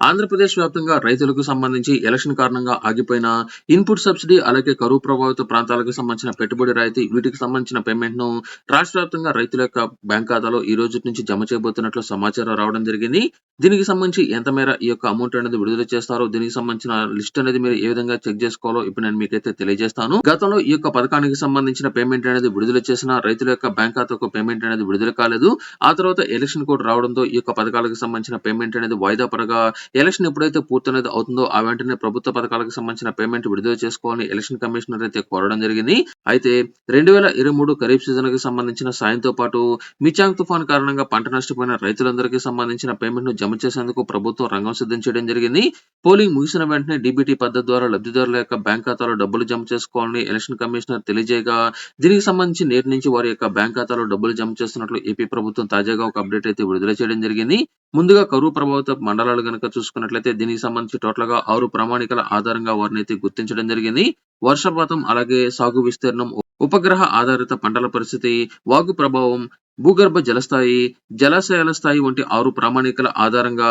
ఆంధ్రప్రదేశ్ వ్యాప్తంగా రైతులకు సంబంధించి ఎలక్షన్ కారణంగా ఆగిపోయిన ఇన్పుట్ సబ్సిడీ అలాగే కరువు ప్రభావిత ప్రాంతాలకు సంబంధించిన పెట్టుబడి రాయితీ వీటికి సంబంధించిన పేమెంట్ను రాష్ట్ర వ్యాప్తంగా రైతుల యొక్క బ్యాంక్ ఖాతాలో ఈ రోజు నుంచి జమ చేయబోతున్నట్లు సమాచారం రావడం జరిగింది. దీనికి సంబంధించి ఎంత మేర ఈ యొక్క అమౌంట్ అనేది విడుదల చేస్తారో దీనికి సంబంధించిన లిస్ట్ అనేది మీరు ఏ విధంగా చెక్ చేసుకోవాలో ఇప్పుడు నేను మీకైతే తెలియజేస్తాను. గతంలో ఈ యొక్క పథకానికి సంబంధించిన పేమెంట్ అనేది విడుదల చేసిన రైతుల యొక్క బ్యాంక్ ఖాతాకు పేమెంట్ అనేది విడుదల కాలేదు. ఆ తర్వాత ఎలక్షన్ కోడ్ రావడంతో ఈ యొక్క పథకాలకు సంబంధించిన పేమెంట్ అనేది వాయిదా పడగా ఎలక్షన్ ఎప్పుడైతే పూర్తనేది అవుతుందో ఆ వెంటనే ప్రభుత్వ పథకాలకు సంబంధించిన పేమెంట్ విడుదల చేసుకోవాలని ఎలక్షన్ కమిషనర్ అయితే కోరడం జరిగింది. అయితే రెండు వేల ఇరవై మూడు ఖరీఫ్ సీజన్కి సంబంధించిన సాయంతో పాటు మిచాంగ్ తుఫాన్ కారణంగా పంట నష్టపోయిన రైతులందరికీ సంబంధించిన పేమెంట్ను జమ చేసేందుకు ప్రభుత్వం రంగం సిద్ధం చేయడం జరిగింది. పోలింగ్ ముగిసిన వెంటనే డీబీటీ పద్ధతి ద్వారా లబ్ధిదారుల యొక్క బ్యాంక్ ఖాతాలో డబ్బులు జమ చేసుకోవాలని ఎలక్షన్ కమిషనర్ తెలియజేయగా దీనికి సంబంధించి నేటి నుంచి వారి యొక్క బ్యాంక్ ఖాతాలో డబ్బులు జమ చేస్తున్నట్లు ఏపీ ప్రభుత్వం తాజాగా ఒక అప్డేట్ అయితే విడుదల చేయడం జరిగింది. ముందుగా కరువు ప్రభావిత మండలాలు కనుక చూసుకున్నట్లయితే దీనికి సంబంధించి టోటల్గా ఆరు ప్రామాణికల ఆధారంగా వారిని అయితే గుర్తించడం జరిగింది. వర్షపాతం అలాగే సాగు విస్తీర్ణం ఉపగ్రహ ఆధారిత పంటల పరిస్థితి వాగు ప్రభావం భూగర్భ జలస్థాయి జలాశయాల స్థాయి వంటి ఆరు ప్రామాణికల ఆధారంగా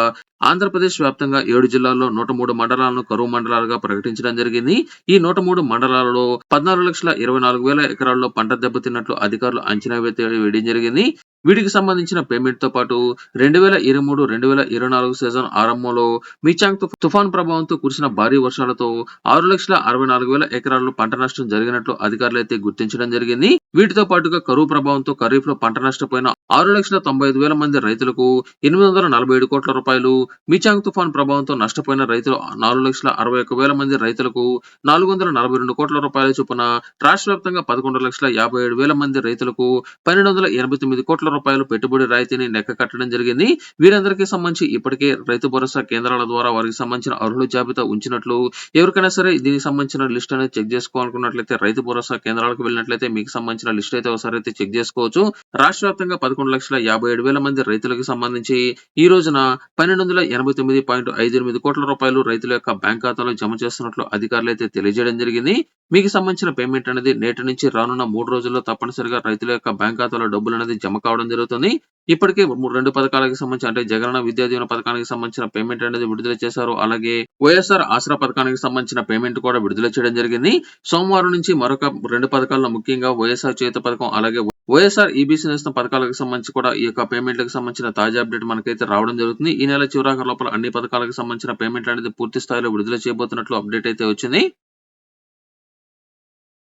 ఆంధ్రప్రదేశ్ వ్యాప్తంగా ఏడు జిల్లాల్లో నూట మూడు మండలాలను కరువు మండలాలుగా ప్రకటించడం జరిగింది. ఈ నూట మూడు మండలాలలో పద్నాలుగు లక్షల ఇరవై నాలుగు వేల ఎకరాల్లో పంట దెబ్బతిన్నట్లు అధికారులు అంచనా వేయడం జరిగింది. వీటికి సంబంధించిన పేమెంట్తో పాటు రెండు వేల ఇరవై మూడు రెండు వేల ఇరవై నాలుగు సీజన్ ఆరంభంలో మిచాంగ్ తుఫాన్ ప్రభావంతో కురిసిన భారీ వర్షాలతో ఆరు లక్షల అరవై నాలుగు వేల ఎకరాల్లో పంట నష్టం జరిగినట్లు అధికారులు అయితే గుర్తించడం జరిగింది. వీటితో పాటుగా కరువు ప్రభావంతో ఖరీఫ్లో పంట నష్టపోయిన ఆరు లక్షల తొంభై ఐదు వేల మంది రైతులకు ఎనిమిది వందల నలభై ఏడు కోట్ల రూపాయలు మిచాంగ్ తుఫాన్ ప్రభావంతో నష్టపోయిన రైతులు నాలుగు లక్షల అరవై ఒక్క వేల మంది రైతులకు నాలుగు వందల నలభై రెండు కోట్ల రూపాయల చొప్పున రాష్ట్ర వ్యాప్తంగా పదకొండు లక్షల యాభై ఏడు వేల మంది రైతులకు పన్నెండు వందల ఎనభై తొమ్మిది కోట్ల రూపాయలు పెట్టుబడి రాయితీని లెక్క కట్టడం జరిగింది. వీరందరికీ సంబంధించి ఇప్పటికే రైతు భరోసా కేంద్రాల ద్వారా వారికి సంబంధించిన అర్హుల జాబితా ఉంచినట్లు ఎవరికైనా సరే దీనికి సంబంధించిన లిస్ట్ అనేది చెక్ చేసుకోవాలనుకున్నట్లయితే రైతు భరోసా కేంద్రాలకు వెళ్ళినట్లయితే మీకు సంబంధించిన లిస్ట్ అయితే ఒకసారి అయితే చెక్ చేసుకోవచ్చు. రాష్ట్ర వ్యాప్తంగా పదకొండు లక్షల యాభై ఏడు వేల మంది రైతులకు సంబంధించి ఈ రోజున పన్నెండు వందల ఎనభై తొమ్మిది పాయింట్ ఐదు ఎనిమిది కోట్ల రూపాయలు రైతుల యొక్క బ్యాంక్ ఖాతాలో జమ చేస్తున్నట్లు అధికారులు అయితే తెలియజేయడం జరిగింది. మీకు సంబంధించిన పేమెంట్ అనేది నేటి నుంచి రానున్న మూడు రోజుల్లో తప్పనిసరిగా రైతుల యొక్క బ్యాంక్ ఖాతాలో డబ్బులు అనేది జమ కావడం జరుగుతుంది. ఇప్పటికే రెండు పథకాలకు సంబంధించి అంటే జగనన్న విద్యా దీవెన పథకానికి సంబంధించిన పేమెంట్ అనేది విడుదల చేశారు. అలాగే వైఎస్ఆర్ ఆసరా పథకానికి సంబంధించిన పేమెంట్ కూడా విడుదల చేయడం జరిగింది. సోమవారం నుంచి మరొక రెండు పథకాల్లో ముఖ్యంగా వైఎస్ఆర్ చేత పథకం అలాగే వైఎస్ఆర్ ఈబీసీ నేస్తున్న పథకాలకు సంబంధించి కూడా ఈ యొక్క పేమెంట్లకు సంబంధించిన తాజా అప్డేట్ మనకైతే రావడం జరుగుతుంది. ఈ నెల చివరాఖరు లోపల అన్ని పథకాలకు సంబంధించిన పేమెంట్ అనేది పూర్తి స్థాయిలో విడుదల చేయబోతున్నట్లు అప్డేట్ అయితే వచ్చింది.